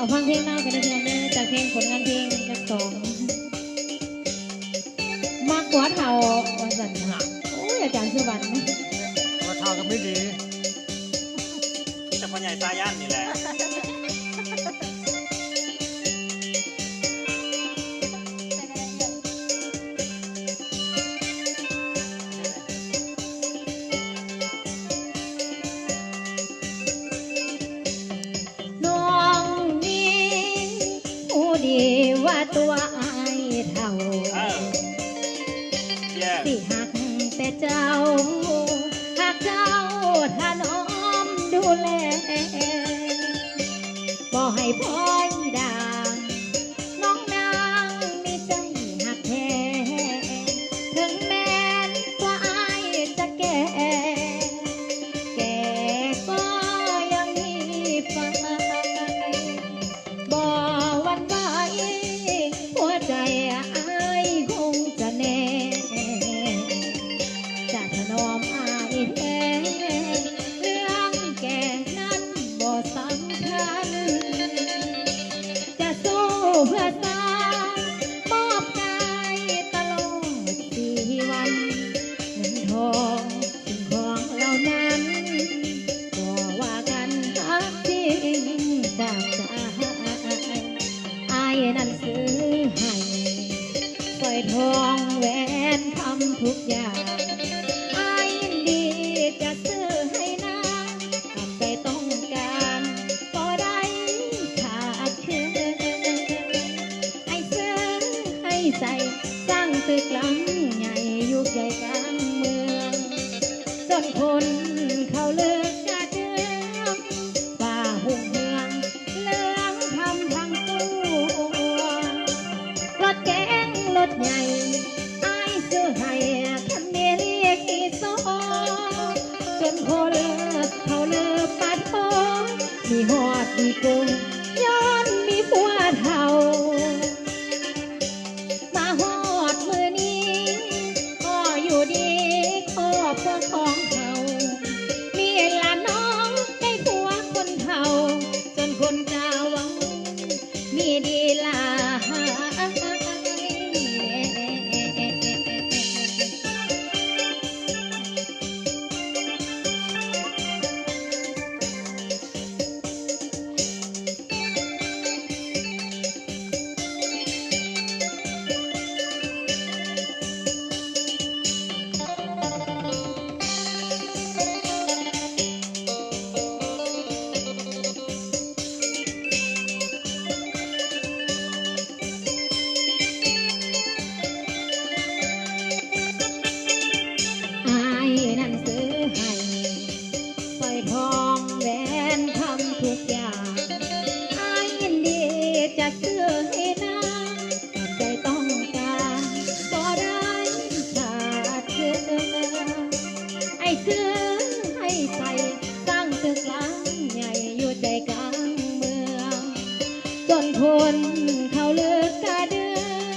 เอาฟังเพลงเล่ากันนะพี่น้องเด้อจากเพลงผลงานเพลงจากสองมากกว่าเท่าวันสันหะโอ้ยอาจารย์สุวรรณราคาก็ไม่ดี แต่พ่อใหญ่ตาย่านนี่แหละ เจ้า หากเจ้าถนอมดูแลบ่ให้พ่อ สำคัญ จะสู้เพื่อสร้างมอบกายตลอดสี่วันเงินทองสิ่งของเหล่านั้นก็ว่ากันทักจริงจากใจอายนั้นซื้อให้สร้อยทองแหวนทำทุกอย่าง ให้ใส่สร้างตึกหลังใหญ่อยู่ใจกลางเมืองจนคนเขาเลิกกระเดืองป่าหุ่งเมืองเลืองทำทางตัวรถแก๊งรถใหญ่อายซื้อให้คันเมเรียกอีโซจนคนเขาเลิกปัดโอมีหอดมีกุง นคนเขาเลือกกระเดือ